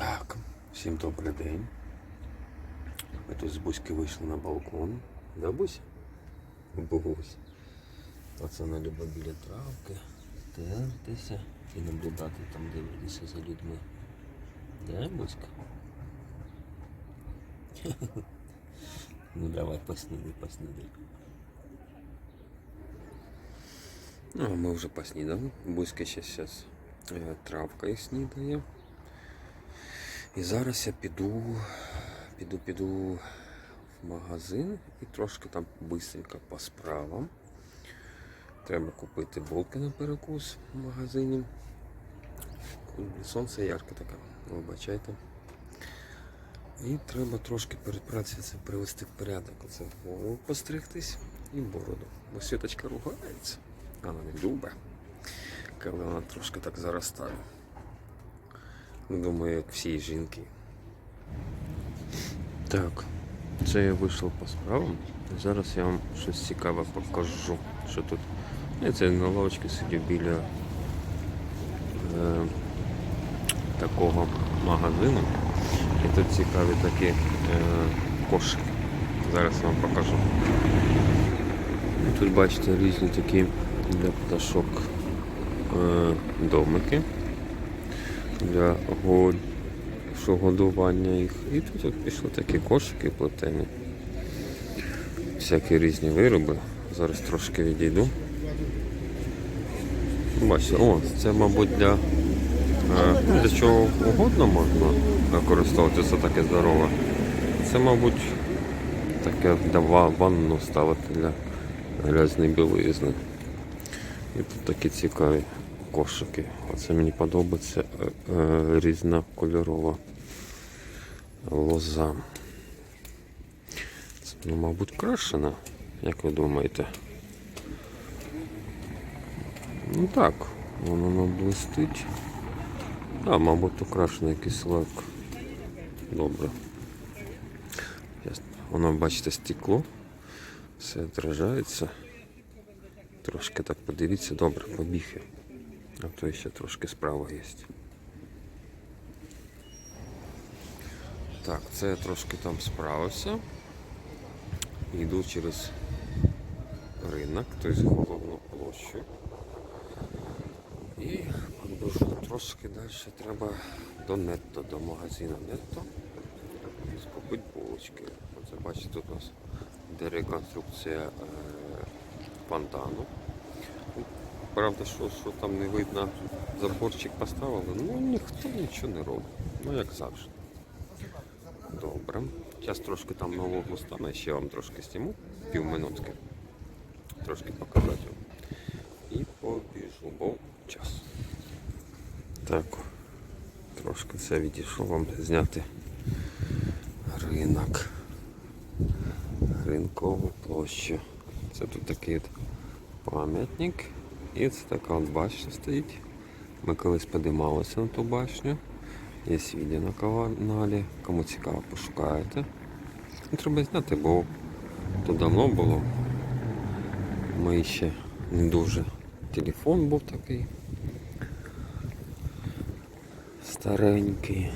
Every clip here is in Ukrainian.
Так, всім добрий день. Ми тут з Буськи вийшли на балкон. Да, Бусь? Бусь. Пацана любить біля травки тертися і наблюдати там, дивитися за людьми. Да, Буська? Ну давай поснідай, поснідай. Ну, а ми вже поснідали. Буська ще зараз травкою снідає. І зараз я піду, піду, піду в магазин і трошки там бистренько по справам. Треба купити булки на перекус в магазині. Сонце ярке таке, вибачайте. І треба трошки перед працею це привести в порядок. Оце голову постригтись і бороду. Бо світочка ругається, вона не любить, коли вона трошки так заростає. Ну, Думаю, як всі жінки. Так, це я вийшов по справам. Зараз я вам щось цікаве покажу. Що тут? Я це на лавочці сидів біля е, такого магазину. І тут цікаві такі е, кошики. Зараз я вам покажу. Тут бачите різні такі для пташок е, домики для годування їх. І тут пішли такі кошики плетені. Всякі різні вироби. Зараз трошки відійду. Бачите, о, це, мабуть, для, е, для чого угодно можна використовувати, це таке здорове. Це, мабуть, таке для ванну ставити для грязної білизни. І тут такі цікаві кошики. Оце мені подобається е, е, різнокольорова лоза. Це, ну, мабуть, крашена, як ви думаєте? Ну так, воно блистить. А, мабуть, украшений якийсь лак. Добре. Воно, бачите, стекло. Все відражається. Трошки так подивіться, добре, побіг я. А то ще трошки справа є. Так, це я трошки там справився. Йду через ринок, тобто головну площу. І подбежу трошки далі треба до нетто, до магазину нетто. Скупити булочки. Оце бачите, тут у нас де реконструкція е. Правда, що, що там не видно, заборчик поставили, ну ніхто нічого не робить. Ну як завжди. Добре. Зараз трошки там вуглу стане, ще вам трошки зніму, півминутки. Трошки показати вам. І побіжу, бо час. Так, трошки це відійшов вам зняти ринок. Ринкову площу. Це тут такий пам'ятник. І це така от башня стоїть. Ми колись подималися на ту башню. Є відео на каналі. Кому цікаво, пошукаєте. Треба зняти, бо то давно було. Ми ще не дуже. Телефон був такий. Старенький.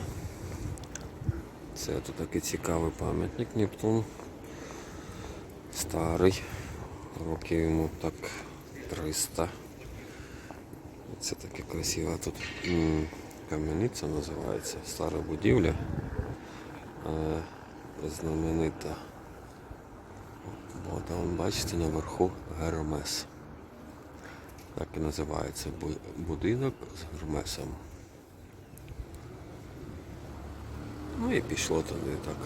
Це тут такий цікавий пам'ятник Нептун. Старий. Років йому так 300. Це таке красиве тут кам'яниця називається. Стара будівля. Е, знаменита. Бо там, бачите, наверху Гермес. Так і називається будинок з Гермесом. Ну і пішло туди так.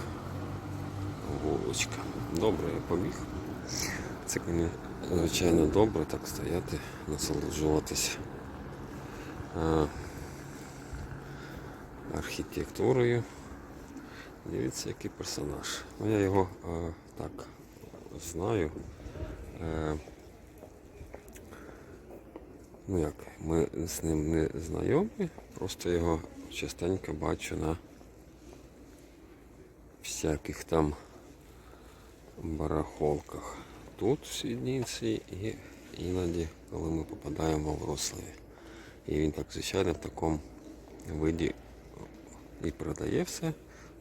Вулочка. Добре, я побіг. Це звичайно, добре так стояти, насолоджуватися архітектурою. Дивіться, який персонаж. Ну, я його е, так знаю. Е, ну як, ми з ним не знайомі, просто його частенько бачу на всяких там барахолках. Тут в Свідниці і іноді, коли ми попадаємо в Вроцлаві. І він так, звичайно, в такому виді і продає все.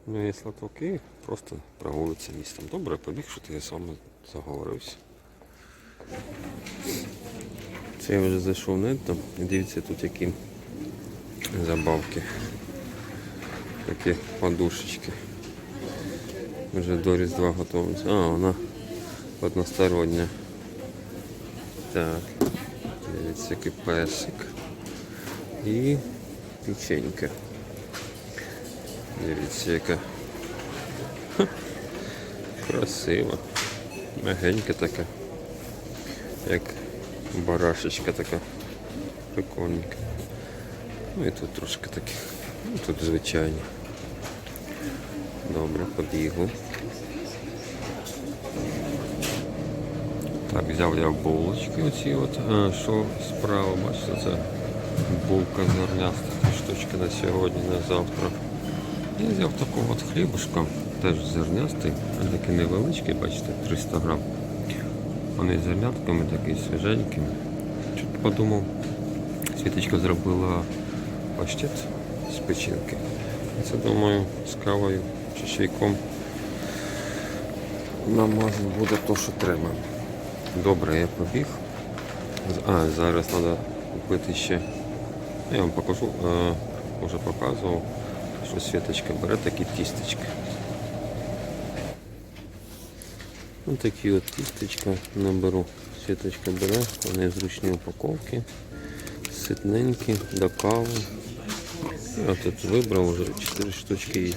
У нього є і просто прогулиться містом. Добре, побіг, що ти з вами заговорився. Це я вже зайшов і дивіться тут які забавки. Такі подушечки. Вже до Різдва готуються. А, вона одностороння. Так. Дивіться, який песик. І печенька. Дивіться, яка красива. Мягенька така. Як барашечка така. Прикольненька. Ну і тут трошки таких. Ну тут звичайні. Добре, побігли. Так, взяв я булочки оці от. А, що справа, бачите, це булка зерняста, ті штучки на сьогодні, на завтра. Я взяв такого от хлібушка, теж зернястий, а такий невеличкий, бачите, 300 грам. Вони зернятками такі свіженькі. Чуть подумав, Світочка зробила паштет з печінки. Це, думаю, з кавою чи чайком намазан буде то, що треба. Добре, я побіг. А, зараз треба купити ще. Я вам покажу, е, вже показував, що Світочка бере такі тістечки. Ось такі от тістечка наберу. Світочка бере, вони зручні упаковки, ситненькі, до кави. Я тут вибрав вже 4 штучки і,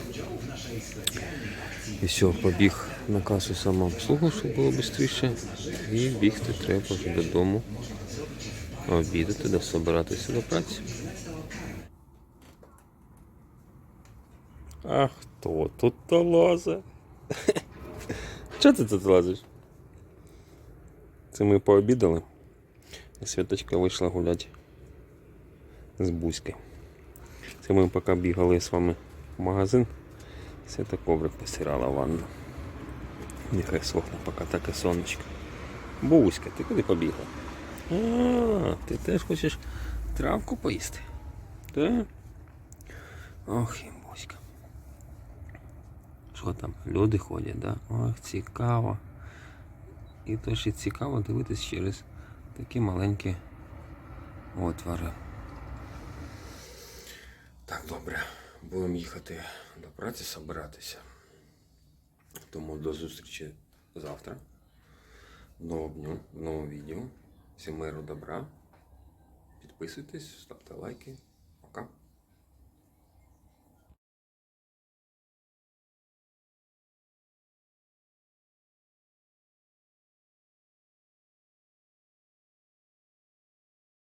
і все, побіг на касу самообслугу, щоб було швидше. І бігти треба вже додому. Обідати, да собиратися до праці. А хто тут то лазить? Чого ти тут лазиш? Це ми пообідали. І Світочка вийшла гуляти з Бузькою. Це ми поки бігали з вами в магазин. Свята коврик постирала ванну. Нехай сохне, поки таке сонечко. Бузька, ти куди побігла? А, ти теж хочеш травку поїсти? Так? Ох, і Що там? Люди ходять, да? Ох, цікаво. І то ще цікаво дивитись через такі маленькі отвори. Так, добре. Будемо їхати до праці, собиратися. Тому до зустрічі завтра. В новому дню, в новому відео. Всім миру добра. Підписуйтесь, ставте лайки. Пока.